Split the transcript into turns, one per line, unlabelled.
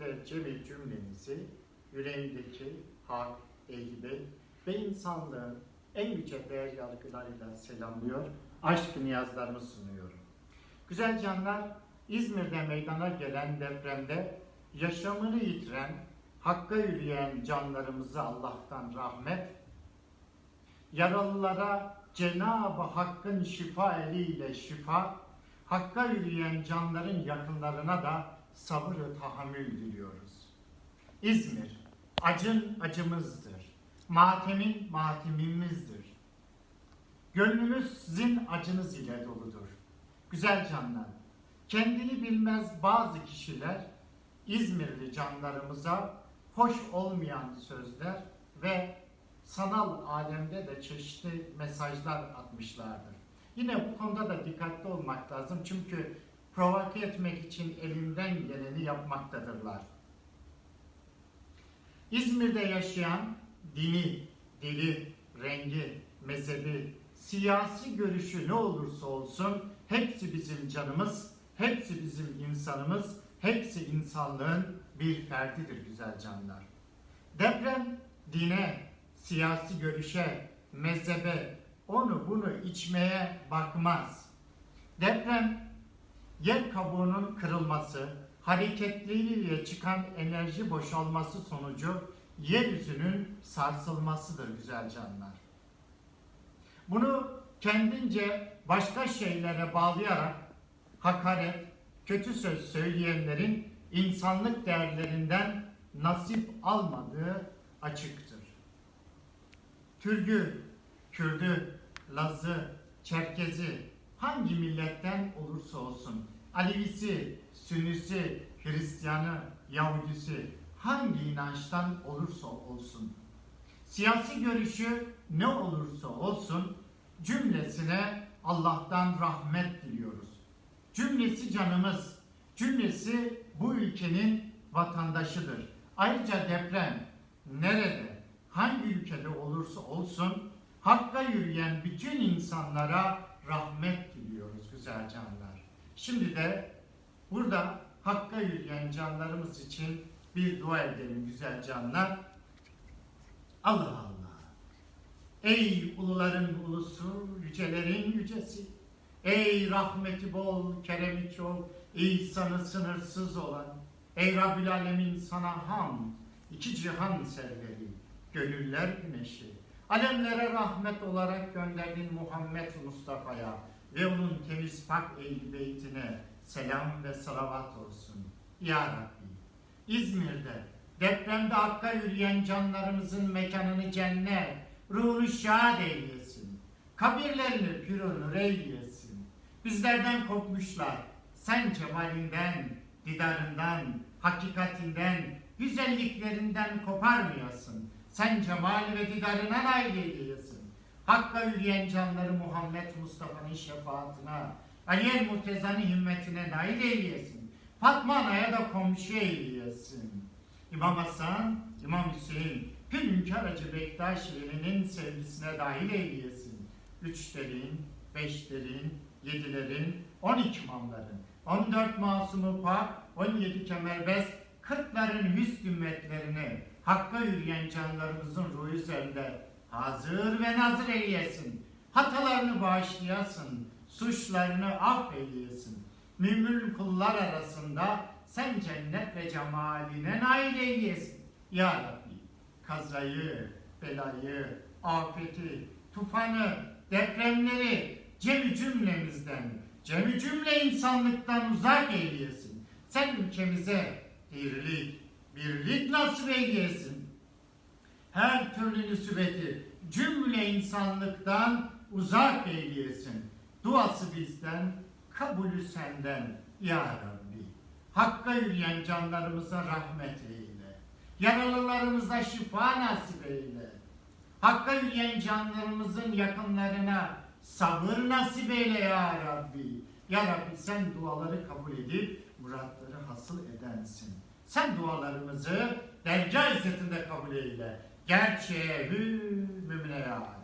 Öncelikle cemi cümlenizi yüreğimdeki hak, eğilim ve insanlığın en yüce değer yargılarıyla selamlıyor, aşk niyazlarımı sunuyorum. Güzel canlar, İzmir'de meydana gelen depremde yaşamını yitiren, hakka yürüyen canlarımıza Allah'tan rahmet, yaralılara Cenab-ı Hakk'ın şifa eliyle şifa, Hakka yürüyen canların yakınlarına da sabır ve tahammül diliyoruz. İzmir, acın acımızdır. Matemin matemimizdir. Gönlümüz sizin acınız ile doludur. Güzel canlar, kendini bilmez bazı kişiler İzmirli canlarımıza hoş olmayan sözler ve sanal alemde de çeşitli mesajlar atmışlardır. Yine bu konuda da dikkatli olmak lazım çünkü provoke etmek için elinden geleni yapmaktadırlar. İzmir'de yaşayan dini, dili, rengi, mezhebi, siyasi görüşü ne olursa olsun hepsi bizim canımız, hepsi bizim insanımız, hepsi insanlığın bir ferdidir güzel canlar. Deprem dine, siyasi görüşe, mezhebe, onu bunu içmeye bakmaz. Deprem yer kabuğunun kırılması, hareketliliğiyle çıkan enerji boşalması sonucu yeryüzünün sarsılmasıdır güzel canlar. Bunu kendince başka şeylere bağlayarak hakaret, kötü söz söyleyenlerin insanlık değerlerinden nasip almadığı açıktır. Türgü, Kürdü, Lazı, Çerkezi hangi milletten olursa olsun, Alevisi, Sünnisi, Hristiyanı, Yahudisi hangi inançtan olursa olsun, siyasi görüşü ne olursa olsun cümlesine Allah'tan rahmet diliyoruz. Cümlesi canımız, cümlesi bu ülkenin vatandaşıdır. Ayrıca deprem nerede, hangi ülkede olursa olsun Hakka yürüyen bütün insanlara rahmet diliyoruz güzel canlar. Şimdi de burada Hakka yürüyen canlarımız için bir dua edelim güzel canlar. Allah Allah. Ey uluların ulusu, yücelerin yücesi. Ey rahmeti bol, keremi çok, ihsanı sınırsız olan. Ey Rabbül Alemin sana ham, iki cihan serveri, gönüller güneşi. Alemlere rahmet olarak gönderdin Muhammed Mustafa'ya ve onun temiz pak ehl beytine selam ve salavat olsun. Ya Rabbi, İzmir'de depremde hakka yürüyen canlarımızın mekanını cennet, ruhunu şad eylesin. Kabirlerini pürünür eylesin. Bizlerden kopmuşlar. Sen cemalinden, didarından, hakikatinden, güzelliklerinden koparmayasın. Sen cemali ve didarına nail eyleyesin. Hakka yürüyen canları Muhammed Mustafa'nın şefaatine, Aliye Murteza'nın himmetine nail eyleyesin. Fatma Ana'ya da komşu eyleyesin. İmam Hasan, İmam Hüseyin, Pir Hünkar Hacı Bektaş Veli'nin sevgisine dahil eyleyesin. Üçlerin, beşlerin, yedilerin, on iki imamların, on dört masumu pak, on yedi kemerbest, kırkların hüsn ümmetlerini, Hakka yürüyen canlarımızın ruhu üzerinde hazır ve nazır eylesin. Hatalarını bağışlayasın, suçlarını affeylesin. Mümin kullar arasında sen cennet ve cemaline nail eylesin. Ya Rabbi kazayı, belayı, afeti, tufanı, depremleri cemi cümlemizden, cemi cümle insanlıktan uzak eylesin. Sen ülkemize dirlik, birlik nasip eylesin. Her türlü nüsbeti cümle insanlıktan uzak eylesin. Duası bizden, kabulü senden ya Rabbi. Hakka yürüyen canlarımıza rahmet eyle. Yaralılarımıza şifa nasip eyle. Hakka yürüyen canlarımızın yakınlarına sabır nasip eyle ya Rabbi. Ya Rabbi sen duaları kabul edip muratları hasıl edensin. Sen dualarımızı dergâh izzetinde kabul eyle. Gerçeğe hü mümine ya.